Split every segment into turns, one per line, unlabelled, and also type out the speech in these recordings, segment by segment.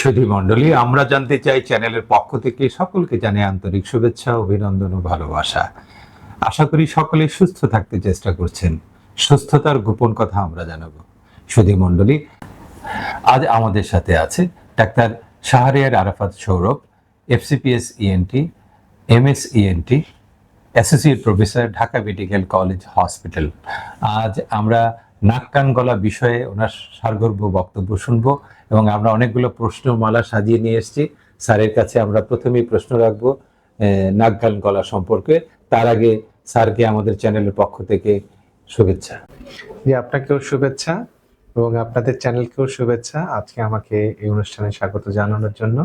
সুধী মণ্ডলী, আমরা জানতে চাই চ্যানেলের পক্ষ থেকে সকলকে জানে আন্তরিক শুভেচ্ছা, অভিনন্দন ও ভালোবাসা। আশা করি সকলে সুস্থ থাকতে চেষ্টা করছেন। সুস্থতার গোপন কথা আমরা জানাব। সুধী মণ্ডলী, আজ আমাদের সাথে আছে doctor Shahriar Arafat Sourav, FCPS ENT M S ENT associate professor, Dhaka medical college hospital. আজ আমরা নাক কান গলা বিষয়ে ওনার সারগর্ভ বক্তব্য শুনব এবং আমরা অনেকগুলো প্রশ্নমালা সাজিয়ে নিয়ে এসেছি। স্যারের কাছে আমরা প্রথমেই প্রশ্ন রাখব নাক কান গলা সম্পর্কে। তার আগে স্যারকে আমাদের চ্যানেলের পক্ষ থেকে শুভেচ্ছা।
জি আপনাকেও শুভেচ্ছা এবং আপনাদের চ্যানেলকেও শুভেচ্ছা। আজকে আমাকে এই অনুষ্ঠানে স্বাগত জানানোর জন্য।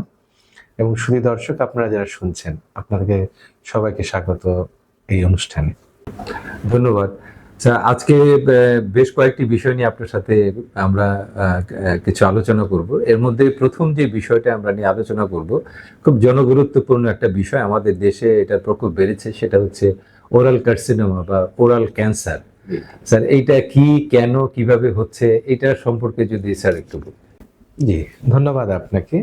এবং শুধু দর্শক আপনারা যারা শুনছেন আপনাদেরকে সবাইকে স্বাগত এই অনুষ্ঠানে।
ধন্যবাদ। স্যার আজকে বেশ কয়েকটি বিষয় নিয়ে আপনার সাথে আমরা কিছু আলোচনা করব। এর মধ্যে প্রথম যে বিষয়টা আমরা নিয়ে আলোচনা করব, খুব জনগুরুত্বপূর্ণ একটা বিষয় আমাদের দেশে এটার প্রকোপ বেড়েছে, সেটা হচ্ছে ওরাল কার্সিনোমা বা ওরাল ক্যান্সার। স্যার, এইটা কি, কেন, কীভাবে হচ্ছে এটা সম্পর্কে যদি স্যার একটু।
জি, ধন্যবাদ আপনাকে।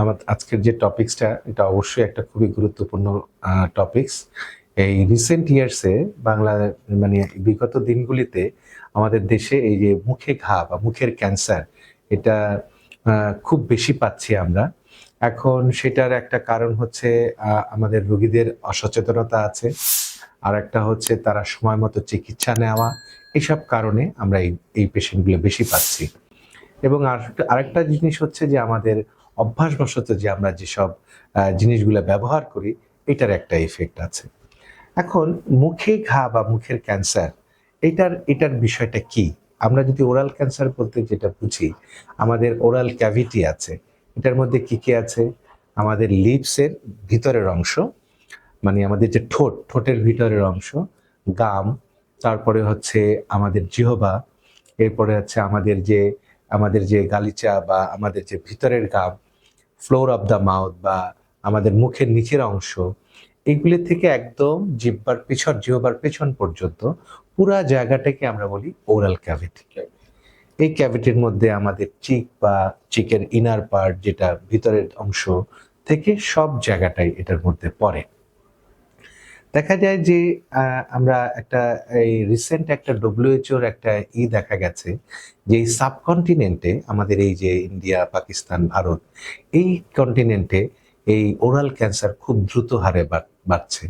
আমার আজকের যে টপিকসটা, এটা অবশ্যই একটা খুবই গুরুত্বপূর্ণ টপিকস। এই রিসেন্ট ইয়ার্সে বাংলা মানে বিগত দিনগুলিতে আমাদের দেশে এই যে মুখে ঘা বা মুখের ক্যান্সার এটা খুব বেশি পাচ্ছি আমরা। এখন সেটার একটা কারণ হচ্ছে আমাদের রোগীদের অসচেতনতা আছে। আর একটা হচ্ছে তারা সময় মতো চিকিৎসা নেওয়া এইসব কারণে আমরা এই এই পেশেন্টগুলো বেশি পাচ্ছি। এবং আর আরেকটা জিনিস হচ্ছে যে আমাদের অভ্যাসবশত যে আমরা যেসব জিনিসগুলো ব্যবহার করি, এটার একটা এফেক্ট আছে। এখন মুখে ঘা বা মুখের ক্যান্সার এটার এটার বিষয়টা কি? আমরা যদি ওরাল ক্যান্সার বলতে যেটা বুঝি, আমাদের ওরাল ক্যাভিটি আছে, এটার মধ্যে কি কি আছে? আমাদের লিপসের ভিতরের অংশ মানে আমাদের যে ঠোঁট, ঠোঁটের ভিতরের অংশ গাম তারপরে হচ্ছে আমাদের জিহবা, এরপরে হচ্ছে আমাদের যে আমাদের যে গালিচা বা আমাদের যে ভিতরের gum floor of the mouth বা আমাদের মুখের নিচের অংশ এগুলি থেকে একদম জিব্বার পিছন জিহবার পেছন পর্যন্ত পুরা জায়গাটাকে আমরা বলি ওরাল ক্যাভিটি। এই ক্যাভিটির মধ্যে আমাদের চিক বা চিকের ইনার পার্ট যেটা ভিতরের অংশ থেকে সব জায়গাটাই এটার মধ্যে পড়ে। দেখা যায় যে আমরা একটা এই রিসেন্ট একটা ডব্লিউএচওর একটা ই দেখা গেছে যে সাবকন্টিনেন্টে আমাদের এই যে ইন্ডিয়া পাকিস্তান ভারত এই কন্টিনেন্টে এই ওরাল ক্যান্সার খুব দ্রুত হারে বাড়- বাড়ছে।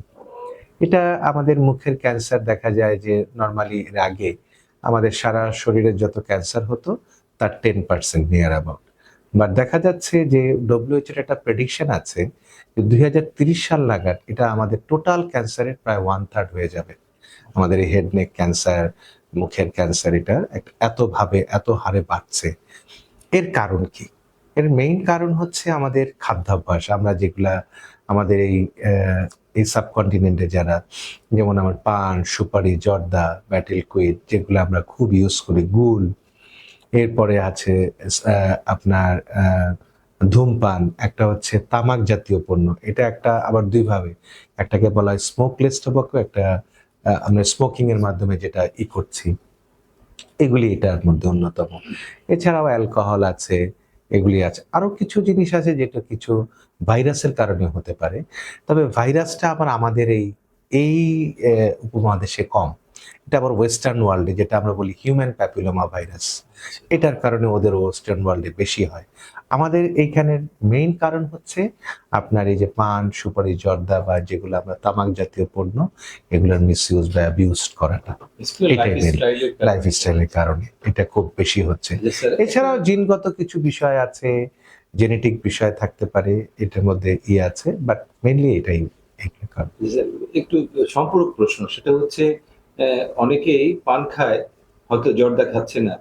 এটা আমাদের মুখের ক্যান্সার দেখা যায় যে নর্মালি এর আগে আমাদের সারা শরীরের যত ক্যান্সার হতো, তার ten percent near about but দেখা যাচ্ছে যে ডব্লিউএইচের একটা প্রেডিকশন আছে যে দুই সাল নাগাদ এটা আমাদের টোটাল ক্যান্সারের প্রায় ওয়ান থার্ড হয়ে যাবে। আমাদের এই হেড নেক ক্যান্সার মুখের ক্যান্সার এটা এতভাবে, এত হারে বাড়ছে। এর কারণ কি? এর মেইন কারণ হচ্ছে আমাদের খাদ্যাভ্যাস। আমরা যেগুলা আমাদের এই এই সাবকন্টিনেন্টে যারা, যেমন আমার পান, সুপারি, জর্দা ব্যাটেল কুইট যেগুলো আমরা খুব ইউজ করি গুল এরপরে আছে আপনার ধূমপান, একটা হচ্ছে তামাক জাতীয় পণ্য। এটা একটা আবার দুইভাবে একটাকে বলা হয় স্মোকলেস টোবাকো একটা আমরা স্মোকিং এর মাধ্যমে যেটা ই করছি। এগুলি এটার মধ্যে অন্যতম। এছাড়াও অ্যালকোহল আছে এগুলি আছে। আরও কিছু জিনিস আছে যেটা কিছু ভাইরাসের কারণে হতে পারে। তবে ভাইরাসটা আবার আমাদের এই এই উপমহাদেশে কম। এটা আবার ওয়েস্টার্ন ওয়ার্ল্ডে যেটা আমরা বলি হিউম্যান প্যাপিলোমা ভাইরাস এটার কারণে ওদের ওয়েস্টার্ন ওয়ার্ল্ডে বেশি হয়। আমাদের এইখানের মেইন কারণ হচ্ছে আপনার এই যে পান সুপারি জর্দা বা যেগুলো আমরা তামাক জাতীয় পণ্য এগুলোর মিসইউজ বা অ্যাবিউজ করাটা। এটাই। লাইফ স্টাইলের কারণে। এটা খুব বেশি হচ্ছে। এছাড়াও জিনগত কিছু বিষয় আছে জেনেটিক বিষয় থাকতে পারে এটার মধ্যে ই আছে বাট মেইনলি এটাই
একটু সম্পূরক প্রশ্ন সেটা হচ্ছে অনেকেই পান খায় হয়তো জর্দা খাচ্ছে না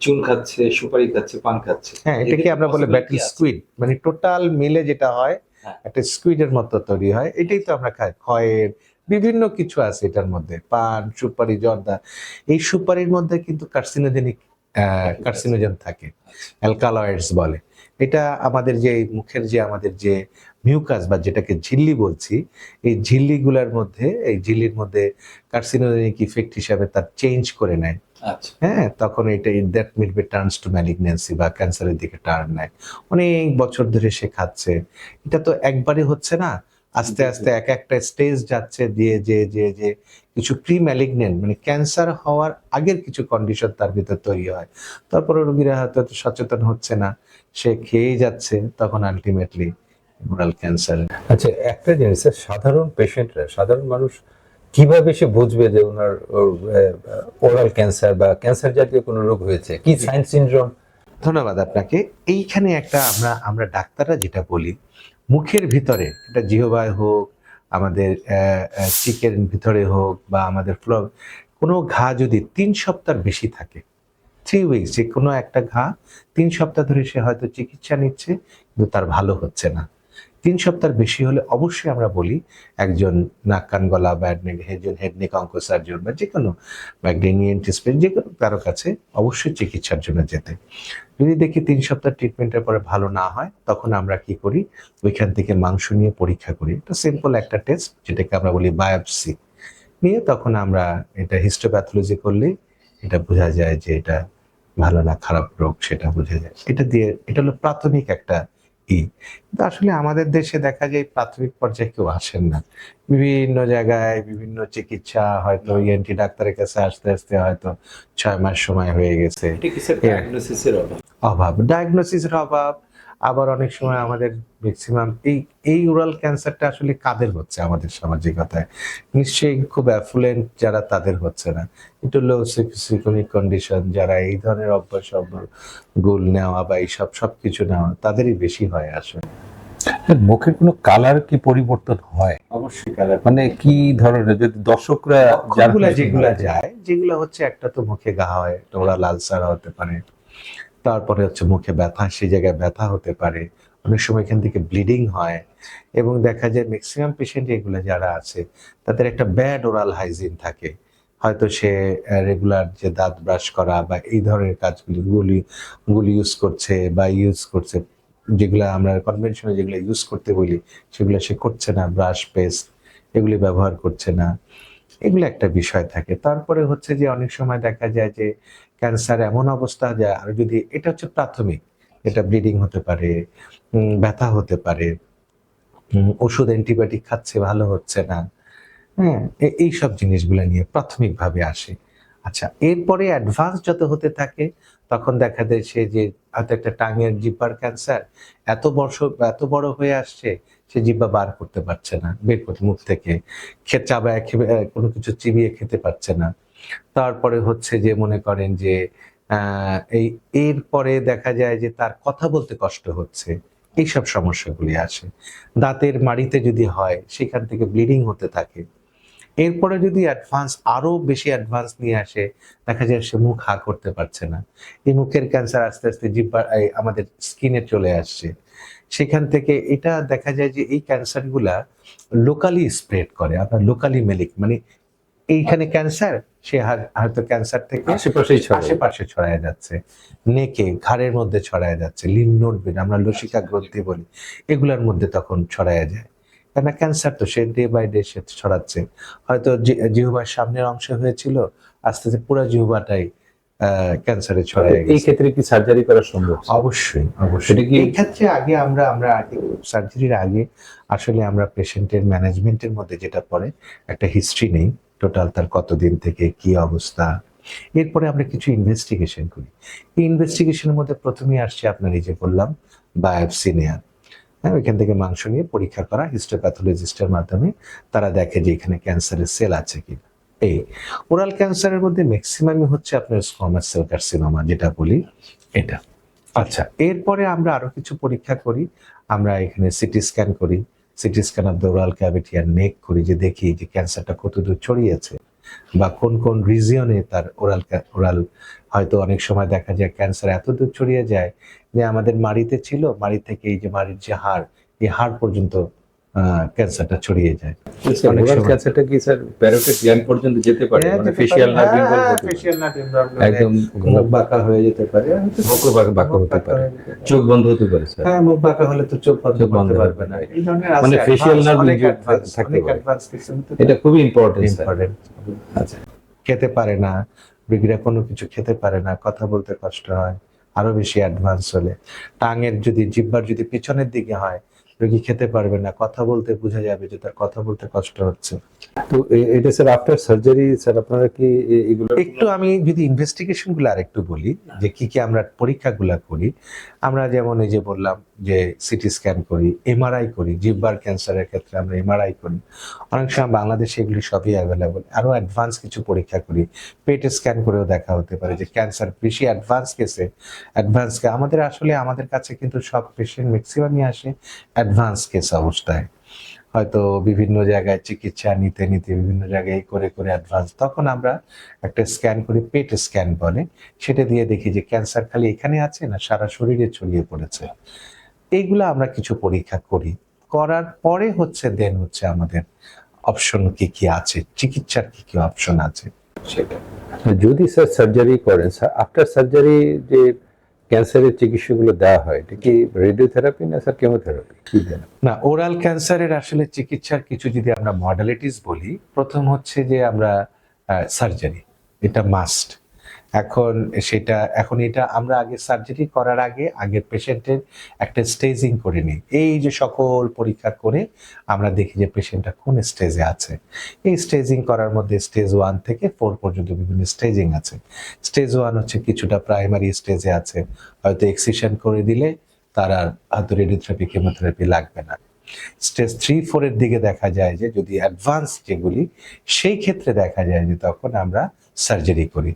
চুন খাচ্ছে সুপারি খাচ্ছে পান খাচ্ছে।
হ্যাঁ এটাকে আমরা বলে
ব্যাটারি
স্কুইড মানে টোটাল মিলে যেটা হয়
হ্যাঁ।
একটা স্কুইডের মতো তৈরি হয় এটাই তো আমরা খাই খয়ের বিভিন্ন কিছু আছে এটার মধ্যে পান সুপারি জর্দা। এই সুপারির মধ্যে কিন্তু কার্সিনোজেনিক কার্সিনোজেন থাকে অ্যালকালয়েডস বলে। এটা আমাদের যে মুখের যে আমাদের যে মিউকাস বা যেটাকে ঝিল্লি বলছি এই ঝিল্লিগুলোর মধ্যে এই ঝিল্লির মধ্যে কার্সিনোজেনিক ইফেক্ট হিসাবে তার চেঞ্জ করে নেয়।
আচ্ছা।
হ্যাঁ তখন এটা that might be turns to malignancy বা ক্যান্সারের দিকে টার্ন নেয়। অনেক বছর ধরে সে খাচ্ছে। এটা তো একবারই হচ্ছে না। আস্তে আস্তে এক একটা স্টেজ যাচ্ছে দিয়ে যে যে যে কিছু প্রি ম্যালিগনেন্ট মানে ক্যান্সার হওয়ার আগের কিছু কন্ডিশন তার ভিতর তৈরি হয়। তারপরে রোগীরা হয়তো সচেতন হচ্ছে না সে খেয়েই যাচ্ছে তখন আলটিমেটলি ওরাল ক্যান্সার
আচ্ছা একটা জিনিস স্যার, সাধারণ পেশেন্টরা সাধারণ মানুষ কীভাবে সে বুঝবে যে ওনার ওরাল ক্যান্সার বা ক্যান্সার জাতীয় কোনো রোগ হয়েছে? কি সাইন সিনড্রোম?
ধন্যবাদ আপনাকে। এইখানে একটা আমরা আমরা ডাক্তাররা যেটা বলি মুখের ভিতরে এটা জিহবায় হোক আমাদের চিকের ভিতরে হোক বা আমাদের ফ্ল কোনো ঘা যদি তিন সপ্তাহ বেশি থাকে থ্রি উইকস যে কোনো একটা ঘা তিন সপ্তাহ ধরে সে হয়তো চিকিৎসা নিচ্ছে, কিন্তু তার ভালো হচ্ছে না। তিন সপ্তাহ বেশি হলে অবশ্যই আমরা বলি একজন নাক, কান গলা বা একজন হেড অঙ্ক সার্জন বা যে কোনো বা স্পেস যে কোনো কারও কাছে অবশ্যই চিকিৎসার জন্য যেতে। যদি দেখি তিন সপ্তাহ ট্রিটমেন্টের পরে ভালো না হয়, তখন আমরা কি করি? ওইখান থেকে মাংস নিয়ে পরীক্ষা করি। এটা সিম্পল একটা টেস্ট যেটাকে আমরা বলি বায়োপসি নিয়ে তখন আমরা এটা হিস্টোপ্যাথোলজি করলে এটা বোঝা যায় যে এটা ভালো না খারাপ রোগ, সেটা বোঝা যায়। এটা দিয়ে, এটা হলো প্রাথমিক একটা ই। কিন্তু আসলে আমাদের দেশে দেখা যায় প্রাথমিক পর্যায়ে কেউ আসেন না। বিভিন্ন জায়গায় বিভিন্ন চিকিৎসা হয়তো ইএনটি ডাক্তারের কাছে আসতে আসতে হয়তো ছয় মাস সময় হয়ে গেছে।
কি অভাব?
ডায়াগনোসিসের অভাব আবার অনেক সময় আমাদের ম্যাক্সিমাম এই এই ওরাল ক্যান্সারটা আসলে কাদের হচ্ছে আমাদের সামাজিকতায়? নিশ্চয়ই খুব অ্যাফুলেন্ট যারা তাদের হচ্ছে না। একটু লো সিকোনিক কন্ডিশন যারা এই ধরনের অভ্যাস গোল নেওয়া বা এইসব সব কিছু নেওয়া তাদেরই বেশি হয় আসলে।
মুখের কোনো কালার কি পরিবর্তন হয়?
অবশ্যই কালার
মানে কি ধরনের? যদি দর্শকরা
যেগুলা যেগুলা যায় যেগুলো হচ্ছে একটা তো মুখে ঘা হয় ওরা লালসার হতে পারে। তারপরে হচ্ছে মুখে ব্যথা, সেই জায়গায় ব্যথা হতে পারে। অনেক সময় এখান থেকে ব্লিডিং হয় এবং দেখা যায় ম্যাক্সিমাম পেশেন্ট এগুলো যারা আছে, তাদের একটা ব্যাড ওরাল হাইজিন থাকে। হয়তো সে রেগুলার যে দাঁত ব্রাশ করা বা এই ধরনের কাজগুলি, গুলি গুলি ইউজ করছে বা ইউজ করছে, যেগুলো আমরা কনভেনশনে যেগুলো ইউজ করতে বলি, সেগুলো সে করছে না ব্রাশ পেস্ট এগুলি ব্যবহার করছে না। এগুলো একটা বিষয় থাকে। তারপরে হচ্ছে যে অনেক সময় দেখা যায় যে ক্যান্সার এমন অবস্থা যায় আর যদি এটা হচ্ছে প্রাথমিক, এটা ব্লিডিং হতে পারে ব্যথা হতে পারে ওষুধ অ্যান্টিবায়োটিক খাচ্ছে, ভালো হচ্ছে না হ্যাঁ এ- এই সব জিনিসগুলো নিয়ে প্রাথমিকভাবে আসে। আচ্ছা এরপরে অ্যাডভান্স যত হতে থাকে, তখন দেখা যায় সে যে হয়তো একটা টাঙের জিব্বার ক্যান্সার এত বর্ষ, এত বড় হয়ে আসছে, সে জিব্বা বার করতে পারছে না, বের করতে, মুখ থেকে, খে, চাবায় কোনো কিছু চিবিয়ে খেতে পারছে না। তারপরে হচ্ছে যে মনে করেন যে এই, এরপরে দেখা যায় যে তার কথা বলতে কষ্ট হচ্ছে। এইসব সমস্যাগুলি আসে। দাঁতের মাড়িতে যদি হয়, সেখান থেকে ব্লিডিং হতে থাকে। এরপরে যদি অ্যাডভান্স, আরও বেশি অ্যাডভান্স নিয়ে আসে, দেখা যায় সে মুখ হা করতে পারছে না। এই মুখের ক্যান্সার আস্তে আস্তে জিব্বার আমাদের স্কিনে চলে আসছে। সেখান থেকে এটা দেখা যায় যে এই ক্যান্সারগুলা লোকালি স্প্রেড করে আপনার লোকালি মেলিক মানে এইখানে ক্যান্সার সে হয়তো ক্যান্সার থেকে
আশেপাশেই ছড়ায়।
আশেপাশে ছড়ায় যাচ্ছে। নেকে ঘাড়ের মধ্যে ছড়ায় যাচ্ছে। লিমনোড বেন আমরা লসিকা গ্রন্থি বলি। এগুলোর মধ্যে তখন ছড়ায় যায়। কেন ক্যান্সার তো সে ডে বাই ডে সে ছড়াচ্ছে। হয়তো জিহ্বার সামনের অংশ হয়েছিল আস্তে আস্তে পুরো জিহ্বাটাই ক্যান্সারে ছড়ায়
এই ক্ষেত্রে কি সার্জারি করা সম্ভব?
অবশ্যই অবশ্যই।
কি-
এই ক্ষেত্রে আগে আমরা আমরা সার্জারির আগে আসলে আমরা পেশেন্টের ম্যানেজমেন্টের মধ্যে যেটা পড়ে একটা হিস্ট্রি নেই। টোটাল তার কতদিন থেকে কি অবস্থা? এরপরে আমরা কিছু ইনভেস্টিগেশন করি। এই ইনভেস্টিগেশনের মধ্যে প্রথমেই আসছে আপনার এই যে বললাম বায়োপসি নেওয়া হ্যাঁ ওইখান থেকে মাংস নিয়ে পরীক্ষা করা হিস্টোপ্যাথোলজিস্টের মাধ্যমে তারা দেখে যে এখানে ক্যান্সারের সেল আছে কিনা। এই ওরাল ক্যান্সারের মধ্যে ম্যাক্সিমামই হচ্ছে আপনার স্কোমাস সেল কার্সিনোমা যেটা বলি এটা। আচ্ছা এরপরে আমরা আরও কিছু পরীক্ষা করি, আমরা এখানে সিটি স্ক্যান করি। CT scan of the oral cavity R neck করি যে দেখি যে ক্যান্সারটা কত দূর ছড়িয়েছে বা কোন কোন রিজিয়নে তার ওরাল ওরাল হয়তো অনেক সময় দেখা যায় ক্যান্সার এত দূর ছড়িয়ে যায় যে আমাদের মাড়িতে ছিল, মাড়ি থেকে এই যে মাড়ির যে হাড়, এই হাড় পর্যন্ত ক্যান্সারটা ছড়িয়ে যায়। অনেক
ক্যান্সারটা কি স্যার প্যারোটিড গ্ল্যান্ড পর্যন্ত যেতে পারে
হ্যাঁ,
মানে ফেশিয়াল নার্ভ ইনভলভ হতে পারে।
facial nerve involvement,
একদম
মুখ বাঁকা যেতে পারে
মুখ বাঁকা- বাঁকা হতে পারে।
যেতে পারে।
চোখ বন্ধ হতে পারে স্যার
হ্যাঁ মুখ বাঁকা হলে তো চোখ বন্ধ করতে পারবে
না।
না এই ধরনের
মানে থাকতে পারে। এটা খুবই ইম্পর্টেন্ট
ইম্পর্টেন্ট
আচ্ছা
খেতে পারে না রোগীরা কোনো কিছু খেতে পারে না কথা বলতে কষ্ট হয় আরও বেশি অ্যাডভান্স হলে। টাঙের যদি জিব্বার যদি পিছনের দিকে হয় রোগী খেতে পারবে না, কথা বলতে বোঝা যাবে যে তার কথা বলতে কষ্ট হচ্ছে।
তো এটা স্যার আফটার সার্জারি স্যার আপনারা কি এগুলো
একটু আমি যদি ইনভেস্টিগেশনগুলো আরেকটু বলি, যে কি কি আমরা পরীক্ষাগুলো করি আমরা যেমন এই যে বললাম যে সিটি স্ক্যান করি এমআরআই করি, জিব্বার ক্যান্সারের ক্ষেত্রে আমরা এমআরআই করি। অনেক সময় বাংলাদেশে এগুলি সবই অ্যাভেলেবল আরও অ্যাডভান্স কিছু পরীক্ষা করি। পেট স্ক্যান করেও দেখা হতে পারে যে ক্যান্সার বেশি অ্যাডভান্স কেসে অ্যাডভান্স আমাদের আসলে আমাদের কাছে কিন্তু সব পেশেন্ট ম্যাক্সিমামই আসে অ্যাডভান্স কেস অবস্থায়। হয়তো বিভিন্ন জায়গায় চিকিৎসা নিতে নিতে বিভিন্ন জায়গায় করে করে অ্যাডভান্স তখন আমরা একটা স্ক্যান করি পেট স্ক্যান বলে। সেটা দিয়ে দেখি যে ক্যান্সার খালি এখানে আছে না সারা শরীরে ছড়িয়ে পড়েছে। এইগুলো আমরা কিছু পরীক্ষা করি। করার পরে হচ্ছে দেন হচ্ছে আমাদের অপশন কি কি আছে, চিকিৎসার কি কি অপশন আছে,
সেটা।
যদি স্যার সার্জারি করেন স্যার আফটার সার্জারি যে ক্যান্সারের চিকিৎসাগুলো দেওয়া হয়, এটা কি রেডিওথেরাপি না স্যার কেমোথেরাপি কি
না ওরাল ক্যান্সারের আসলে চিকিৎসার কিছু যদি আমরা মডালিটিস বলি, প্রথম হচ্ছে যে আমরা সার্জারি এটা মাস্ট এখন সেটা, এখন এটা আমরা আগে সার্জারি করার আগে, আগের পেশেন্টের একটা স্টেজিং করে নিই। এই যে সকল পরীক্ষা করে আমরা দেখি যে পেশেন্টটা কোন স্টেজে আছে। এই স্টেজিং করার মধ্যে স্টেজ ওয়ান থেকে ফোর পর্যন্ত বিভিন্ন স্টেজিং আছে। স্টেজ ওয়ান হচ্ছে কিছুটা প্রাইমারি স্টেজে আছে। হয়তো এক্সিশন করে দিলে তার আর হয়তো রেডিওথেরাপি কেমোথেরাপি লাগবে না। স্টেজ থ্রি ফোরের দিকে দেখা যায় যে যদি অ্যাডভান্স যেগুলি, সেই ক্ষেত্রে দেখা যায় যে তখন আমরা সার্জারি করি।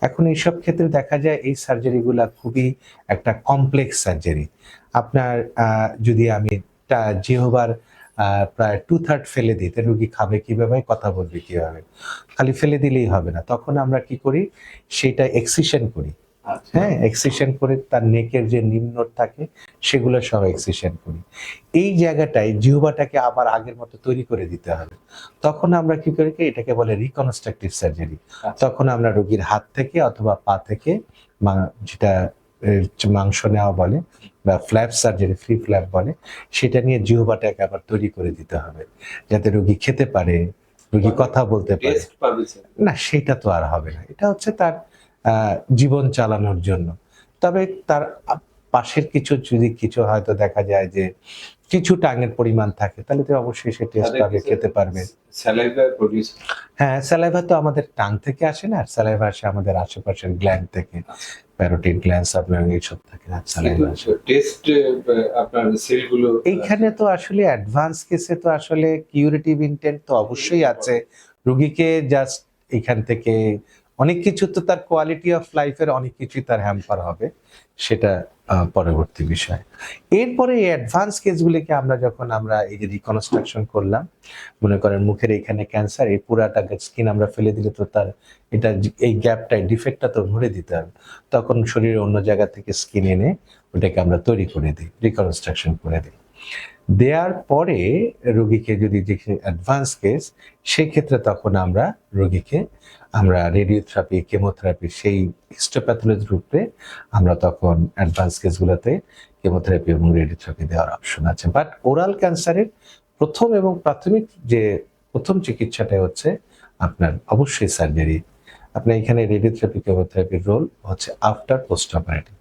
এখন এইসব ক্ষেত্রে দেখা যায় এই সার্জারিগুলা খুবই একটা কমপ্লেক্স সার্জারি আপনার যদি আমি জিহবার প্রায় টু থার্ড ফেলে দিই তা রুগী খাবে কীভাবে কথা বলবে কীভাবে? খালি ফেলে দিলেই হবে না। তখন আমরা কি করি সেটা এক্সিশন করি।
আচ্ছা।
হ্যাঁ এক্সিশন করে তার নেকের যে নিম্ন থাকে সেগুলো সব এক্সিশন করি। এই জায়গাটায় জিহবাটাকে আবার আগের মতো তৈরি করে দিতে হবে। তখন আমরা কি করি এটাকে বলে রিকনস্ট্রাকটিভ সার্জারি
আচ্ছা।
তখন আমরা রোগীর হাত থেকে অথবা পা থেকে মা- যেটা মাংস নেওয়া বলে বা ফ্ল্যাপ সার্জারি ফ্রি ফ্ল্যাপ বলে সেটা নিয়ে জিহবাটাকে আবার তৈরি করে দিতে হবে। যাতে রোগী খেতে পারে রোগী কথা বলতে পারে। না সেটা তো আর হবে না। এটা হচ্ছে তার জীবন চালানোর জন্য। তবে তার পাশের কিছু যদি কিছু হয়তো দেখা যায় যে কিছু টাঙের পরিমাণ থাকে তাহলে তো অবশ্যই সে টেস্ট পাবে খেতে পারবে। হ্যাঁ স্যালাইভা তো আমাদের টাং থেকে আসে না স্যালাইভা আসে আমাদের আশেপাশের গ্ল্যান্ড থেকে। প্যারোটিড গ্ল্যান্ড সাবগ্ল্যান্ড এইসব থাকে না স্যালাইভা
টেস্ট আপনার সেলগুলো
এইখানে তো আসলে অ্যাডভান্স কেসে তো আসলে কিউরেটিভ ইন্টেন্ট তো অবশ্যই আছে। রুগীকে জাস্ট এখান থেকে অনেক কিছু তো তার কোয়ালিটি অফ লাইফের অনেক কিছুই তার হ্যাম্পার হবে। সেটা পরবর্তী বিষয়। এরপরে এই অ্যাডভান্স কেসগুলিকে আমরা যখন আমরা এই যে রিকনস্ট্রাকশন করলাম, মনে করেন মুখের এখানে ক্যান্সার এই পুরাটা স্কিন আমরা ফেলে দিলে তো তার, এটা এই গ্যাপটাই ডিফেক্টটা তো ভরে দিতে হবে। তখন শরীরের অন্য জায়গা থেকে স্কিন এনে ওটাকে আমরা তৈরি করে দিই রিকনস্ট্রাকশন করে দিই। দেওয়ার পরে রোগীকে যদি দেখি অ্যাডভান্স কেস সেই ক্ষেত্রে তখন আমরা রোগীকে আমরা রেডিওথেরাপি কেমোথেরাপি সেই হিস্টোপ্যাথোলজি রূপে আমরা তখন অ্যাডভান্স কেসগুলোতে কেমোথেরাপি এবং রেডিওথেরাপি দেওয়ার অপশন আছে। বাট ওরাল ক্যান্সারের প্রথম এবং প্রাথমিক যে প্রথম চিকিৎসাটা হচ্ছে আপনার অবশ্যই সার্জারি আপনার এখানে রেডিওথেরাপি কেমোথেরাপির রোল হচ্ছে আফটার পোস্ট অপারেটিভ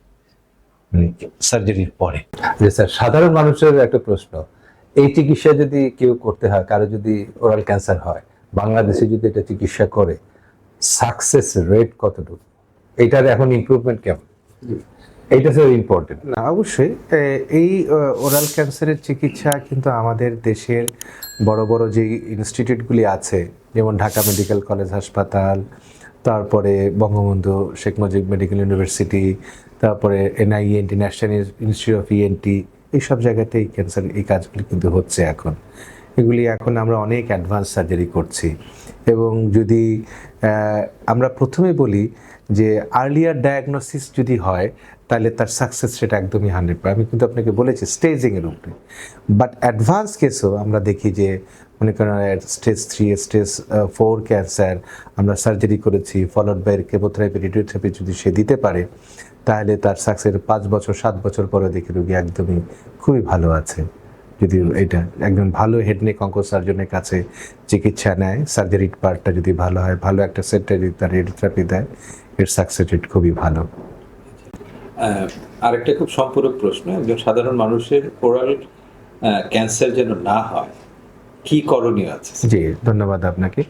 মানে সার্জারির পরে।
যে স্যার, সাধারণ মানুষের একটা প্রশ্ন, এই চিকিৎসা যদি কেউ করতে হয়, কারও যদি ওরাল ক্যান্সার হয়, বাংলাদেশে যদি এটা চিকিৎসা করে সাকসেস রেট কতটুকু? এটার এখন ইমপ্রুভমেন্ট কেমন? এইটা স্যার ইম্পর্টেন্ট
না অবশ্যই। এই ওরাল ক্যান্সারের চিকিৎসা কিন্তু আমাদের দেশের বড় বড় যে ইনস্টিটিউটগুলি আছে যেমন ঢাকা মেডিকেল কলেজ হাসপাতাল তারপরে বঙ্গবন্ধু শেখ মুজিব মেডিকেল ইউনিভার্সিটি তারপরে NINT national institute of ENT এইসব জায়গাতে এই ক্যান্সার এই কাজগুলি কিন্তু হচ্ছে এখন। এগুলি এখন আমরা অনেক অ্যাডভান্স সার্জারি করছি। এবং যদি আমরা প্রথমে বলি যে আর্লিয়ার ডায়াগনোসিস যদি হয়, তাহলে তার সাকসেস রেট একদমই হান্ড্রেড আমি কিন্তু আপনাকে বলেছি স্টেজিংয়ের উপরে। বাট অ্যাডভান্স কেসও আমরা দেখি যে, মনে করেন stage three stage four cancer আমরা সার্জারি করেছি ফলোড বাই কেমোথেরাপি রেডিওথেরাপি যদি সে দিতে পারে, তাহলে তার সাকসেস পাঁচ বছর, সাত বছর পরে দেখি রোগী একদমই খুবই ভালো আছে। যদি এটা একজন ভালো হেড নেক অঙ্ক সার্জনের কাছে চিকিৎসা নেয় সার্জারির পার্টটা যদি ভালো হয় ভালো একটা সেন্টার যদি তার রেডিওথেরাপি দেয় এর সাকসেস রেট খুবই ভালো।
আরেকটা খুব সম্পূরক প্রশ্ন একজন সাধারণ মানুষের ওরাল ক্যান্সার যেন না হয় কি করণীয় আছে?
জি ধন্যবাদ আপনাকে।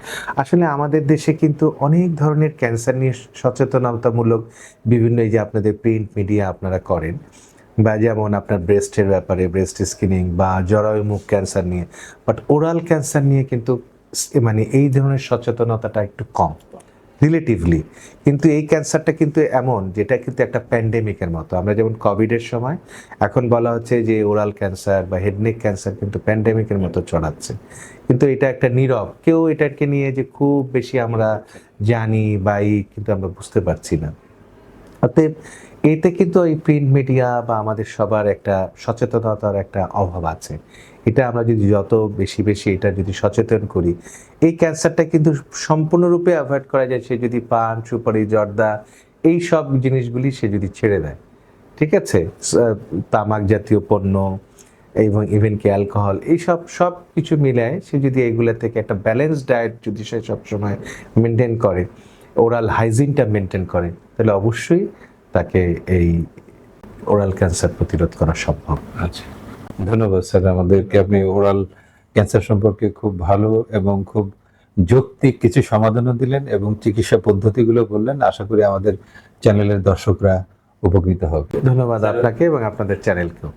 আসলে আমাদের দেশে কিন্তু অনেক ধরনের ক্যান্সার নিয়ে সচেতনতামূলক বিভিন্ন এই যে আপনাদের প্রিন্ট মিডিয়া আপনারা করেন। বা যেমন আপনার ব্রেস্টের ব্যাপারে ব্রেস্ট স্ক্রিনিং বা জরায়ু মুখ ক্যান্সার নিয়ে বাট ওরাল ক্যান্সার নিয়ে কিন্তু মানে এই ধরনের সচেতনতাটা একটু কম রিলেটিভলি কিন্তু এই ক্যান্সারটা কিন্তু এমন, যেটা কিন্তু একটা প্যান্ডেমিকের মতো। আমরা যেমন কোভিডের সময়, এখন বলা হচ্ছে যে ওরাল ক্যান্সার বা হেডনেক ক্যান্সার কিন্তু প্যান্ডেমিকের মতো চড়াচ্ছে। কিন্তু এটা একটা নীরব। কেউ এটাকে নিয়ে যে খুব বেশি আমরা জানি বা এই কিন্তু আমরা বুঝতে পারছি না। অতএব এতে কিন্তু এই প্রিন্ট মিডিয়া বা আমাদের সবার একটা সচেতনতার একটা অভাব আছে। এটা আমরা যদি যত বেশি বেশি এটা যদি সচেতন করি, এই ক্যান্সারটা কিন্তু সম্পূর্ণরূপে অ্যাভয়েড করা যায়। সে যদি পান সুপারি জর্দা এই সব জিনিসগুলি সে যদি ছেড়ে দেয়। ঠিক আছে? তামাক জাতীয় পণ্য এবং ইভেন কি অ্যালকোহল এইসব সব কিছু মিলায় সে যদি এইগুলা থেকে একটা ব্যালেন্স ডায়েট যদি সে সবসময় মেনটেন করে ওরাল হাইজিনটা মেনটেন করে, তাহলে অবশ্যই তাকে এই ওরাল ক্যান্সার প্রতিরোধ করা সম্ভব।
আচ্ছা। ধন্যবাদ স্যার আমাদেরকে আপনি ওরাল ক্যান্সার সম্পর্কে খুব ভালো এবং খুব যৌক্তিক কিছু সমাধানও দিলেন এবং চিকিৎসা পদ্ধতিগুলো বললেন। আশা করি আমাদের চ্যানেলের দর্শকরা উপকৃত হবে।
ধন্যবাদ আপনাকে এবং আপনাদের চ্যানেলকেও